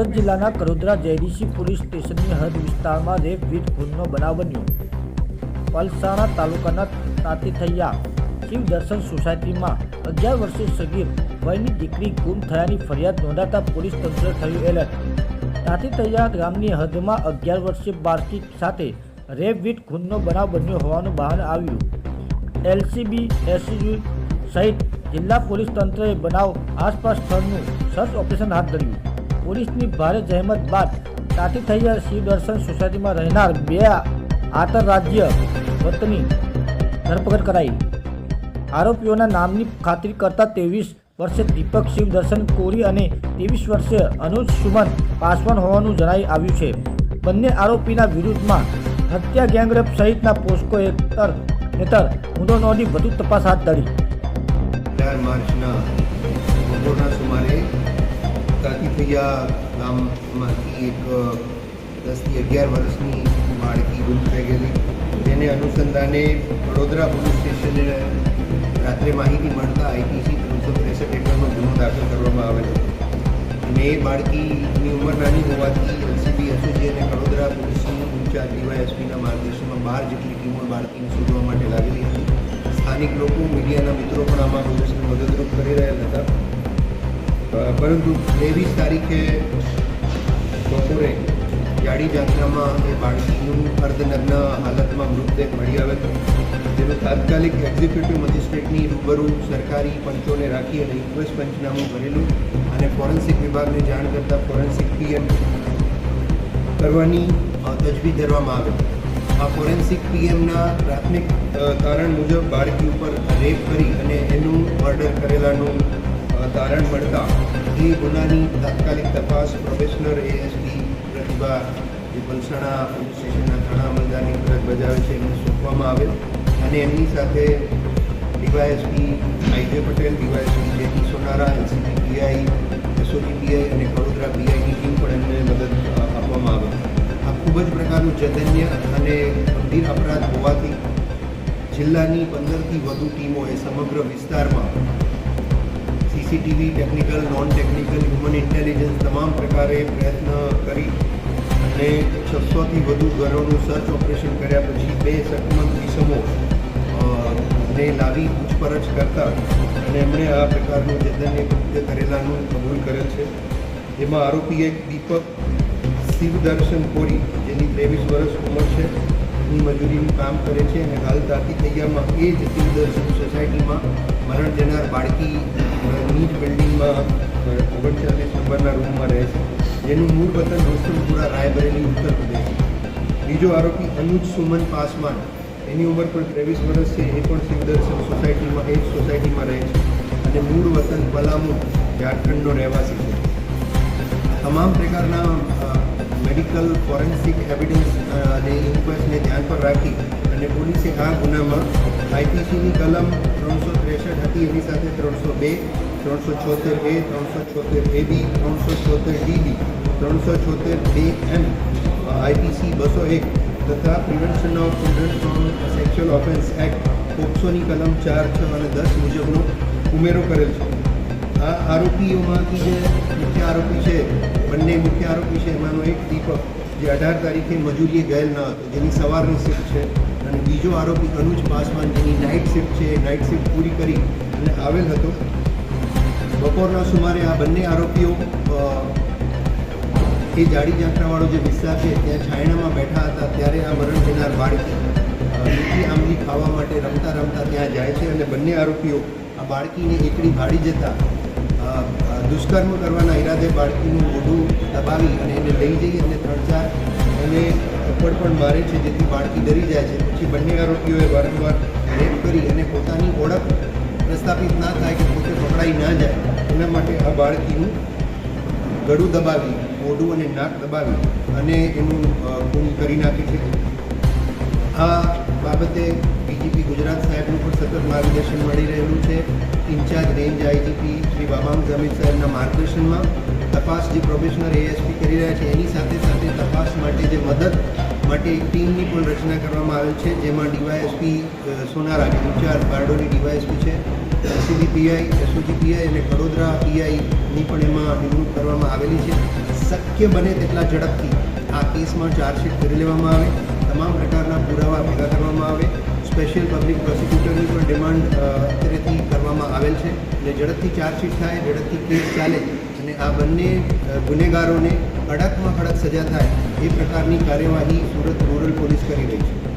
સુરત જિલ્લાના Kadodara JDC police સ્ટેશનની હદ વિસ્તારમાં રેપ વિથ ખૂનનો બનાવ બન્યો. પલસાણા તાલુકાના તાતીથૈયા શિવ દર્શન સોસાયટીમાં અગિયાર વર્ષે સગીર વયની દીકરી ગુમ થયાની ફરિયાદ નોંધાતા પોલીસ તંત્ર થયું એલર્ટ. તાતીથૈયા ગામની હદમાં અગિયાર વર્ષે બાળકી સાથે રેપ વિથ ખૂનનો બનાવ બન્યો હોવાનું બહાર આવ્યું. એલસીબી, એસયુ સહિત જિલ્લા પોલીસ તંત્રએ બનાવ આસપાસ સ્થળનું સર્ચ ઓપરેશન હાથ ધર્યું. પોલીસની ભારે જહેમત બાદ તાતી થયેલ શિવ દર્શન સોસાયટીમાં રહેનાર બે આંતરરાજ્ય વતની ધરપકડ કરાઈ. આરોપીઓના નામની ખાતરી કરતા ત્રેવીસ વર્ષે દીપક શિવ દર્શન કોરી અને ત્રેવીસ વર્ષે અનુજ સુમન પાસવાન હોવાનું જણાઈ આવ્યું છે. બંને આરોપીના વિરુદ્ધમાં હત્યા ગેંગરેપ સહિતના પોસ્કો હેઠળ હેઠળ ગુનો નોંધી વધુ તપાસ હાથ ધરી. ચાર માર્ચના બપોરના સુમારે તાતીથૈયા ગામમાંથી એક દસથી અગિયાર વર્ષની બાળકી ગુમ થઈ ગયેલી. જેને અનુસંધાને વડોદરા પોલીસ સ્ટેશને રાત્રે માહિતી મળતા આઈપીસી ત્રણસો ત્રેસઠ હેઠળનો ગુનો દાખલ કરવામાં આવેલો. અને એ બાળકીની ઉંમર નાની હોવાથી એલસીબી, એસઓજી અને વડોદરા પોલીસની ઊંચા ડીવાયએસપીના માર્ગદર્શનમાં બાર જેટલી ટીમો બાળકીને શોધવા માટે લાગેલી હતી. સ્થાનિક લોકો, મીડિયાના મિત્રો પણ આમાં પોલીસને મદદરૂપ કરી રહ્યા હતા. પરંતુ ત્રેવીસ તારીખે બપોરે જાડી જાત્રામાં એ બાળકીનું અર્ધનગ્ન હાલતમાં મૃતદેહ મળી આવેલ જેનું તાત્કાલિક એક્ઝિક્યુટિવ મજિસ્ટ્રેટની રૂબરૂ સરકારી પંચોને રાખી અને ઇન્ક્વેસ્ટ પંચનામું ભરેલું અને ફોરેન્સિક વિભાગને જાણ કરતાં ફોરેન્સિક પીએમ કરવાની તજવીજ ધરવામાં આવી. આ ફોરેન્સિક પીએમના પ્રાથમિક કારણ મુજબ બાળકી ઉપર રેપ કરી અને એનું મર્ડર કરેલાનું તારણ મળતા એ ગુનાની તાત્કાલિક તપાસ પ્રોફેશનલ એએસપી પ્રતિભા જે પલસાણા પોલીસ સ્ટેશનના થાણા અમલદારની ફરજ બજાવે છે એમને સોંપવામાં આવે અને એમની સાથે DYSP IJ Patel DYSP JP Sonara LCB PI SOG PI અને વડોદરા પીઆઈની ટીમ પણ એમને મદદ આપવામાં આવેલ. આ ખૂબ જ પ્રકારનું જધન્ય અને ગંભીર અપરાધ હોવાથી જિલ્લાની પંદરથી વધુ ટીમોએ સમગ્ર વિસ્તારમાં CCTV technical non technical human intelligence તમામ પ્રકારે પ્રયત્ન કરી અને છસોથી વધુ ઘરોનું સર્ચ ઓપરેશન કર્યા પછી બે શકમંદ ઇસમો ને લાવી પૂછપરછ કરતા અને એમણે આ પ્રકારનું જધન્ય કૃત્ય કરેલાનું કબૂલ કરેલ છે. જેમાં આરોપી એક દીપક શિવદર્શન કોરી જેની ત્રેવીસ વર્ષ ઉંમર છે. ની મજૂરીનું કામ કરે છે અને હાલ તાતી તૈયારમાં એ જ શિવદર્શન સોસાયટીમાં મરણ જનાર બાળકી ની જ બિલ્ડિંગમાં ઓગણચાલીસ નંબરના રૂમમાં રહે છે. જેનું મૂળ વતન રોશનપુરા રાયબરેલી, ઉત્તર પ્રદેશ. બીજો આરોપી અનુજ સુમન પાસવાન, એની ઉંમર પણ ત્રેવીસ વર્ષ છે, એ પણ શિવદર્શન સોસાયટીમાં, એ જ સોસાયટીમાં રહે છે. અને મૂળ વતન પલામુ, ઝારખંડનો રહેવાસી છે. તમામ પ્રકારના મેડિકલ ફોરેન્સિક એવિડન્સ અને ઇન્ક્વેસ્ટને ધ્યાન પર રાખી અને પોલીસે આ ગુનામાં આઈપીસીની કલમ ત્રણસો ત્રેસઠ હતી, એની સાથે ત્રણસો બે, ત્રણસો છોતેર એ, ત્રણસો છોતેર એ બી ત્રણસો છોતેર ડીબી, ત્રણસો છોતેર બે એમ આઈપીસી બસો એક તથા prevention of children from sexual offence act પોક્સોની કલમ ચાર, છ અને દસ મુજબનો ઉમેરો કરેલ છે. આ આરોપીઓમાંથી જે મુખ્ય આરોપી છે, બંને મુખ્ય આરોપી છે, એમાંનો એક દીપક જે અઢાર તારીખે મજૂરીએ ગયેલ ન હતો, જેની સવારની શિફ્ટ છે અને બીજો આરોપી અનુજ પાસવાન જેની નાઇટ શિફ્ટ છે નાઇટ શિફ્ટ પૂરી કરી અને આવેલ હતો. બપોરના સુમારે આ બંને આરોપીઓ એ જાડી જાંત્રાવાળો જે વિસ્તાર છે, ત્યાં છાયણામાં બેઠા હતા, ત્યારે આ મરણ થનાર બાળકી મીઠી આંબલી ખાવા માટે રમતા રમતા ત્યાં જાય છે અને બંને આરોપીઓ આ બાળકીને એકડી ભાડી જતા દુષ્કર્મ કરવાના ઈરાદે બાળકીનું મોઢું દબાવી અને એને લઈ જઈ અને ત્રણ ચાર એને થપ્પડ પણ મારે છે, જેથી બાળકી ડરી જાય છે. પછી બંને આરોપીઓએ વારંવાર રેપ કરી અને પોતાની ઓળખ પ્રસ્થાપિત ના થાય કે પોતે પકડાઈ ના જાય, એના માટે આ બાળકીનું ગળું દબાવી, મોઢું અને નાક દબાવી અને એનું ગુમ કરી નાખે છે. આ બાબતે ગુજરાત સાહેબનું પણ સતત માર્ગદર્શન મળી રહેલું છે. ઇન્ચાર્જ રેન્જ આઈજીપી શ્રી બાબામ જામીદ સાહેબના માર્ગદર્શનમાં તપાસ જે પ્રોફેશનલ એએસપી કરી રહ્યા છે, એની સાથે સાથે તપાસ માટે જે મદદ માટે એક ટીમની પણ રચના કરવામાં આવેલ છે, જેમાં DYSP Sonara incharge Bardoli DYSP છે એસસીબી પીઆઈ એસઓજી પીઆઈ અને વડોદરા પીઆઈની પણ એમાં નિમણૂક કરવામાં આવેલી છે. શક્ય બને તેટલા ઝડપથી આ કેસમાં ચાર્જશીટ કરી લેવામાં આવે. તમામ પ્રકારના પુરાવા ભેગા કરવામાં આવે. સ્પેશિયલ પબ્લિક પ્રોસિક્યુટરની પણ ડિમાન્ડ અત્યારેથી કરવામાં આવેલ છે. અને ઝડપથી ચાર્જશીટ થાય, ઝડપથી કેસ ચાલે અને આ બંને ગુનેગારોને કડકમાં કડક સજા થાય એ પ્રકારની કાર્યવાહી સુરત રૂરલ પોલીસ કરી રહી છે.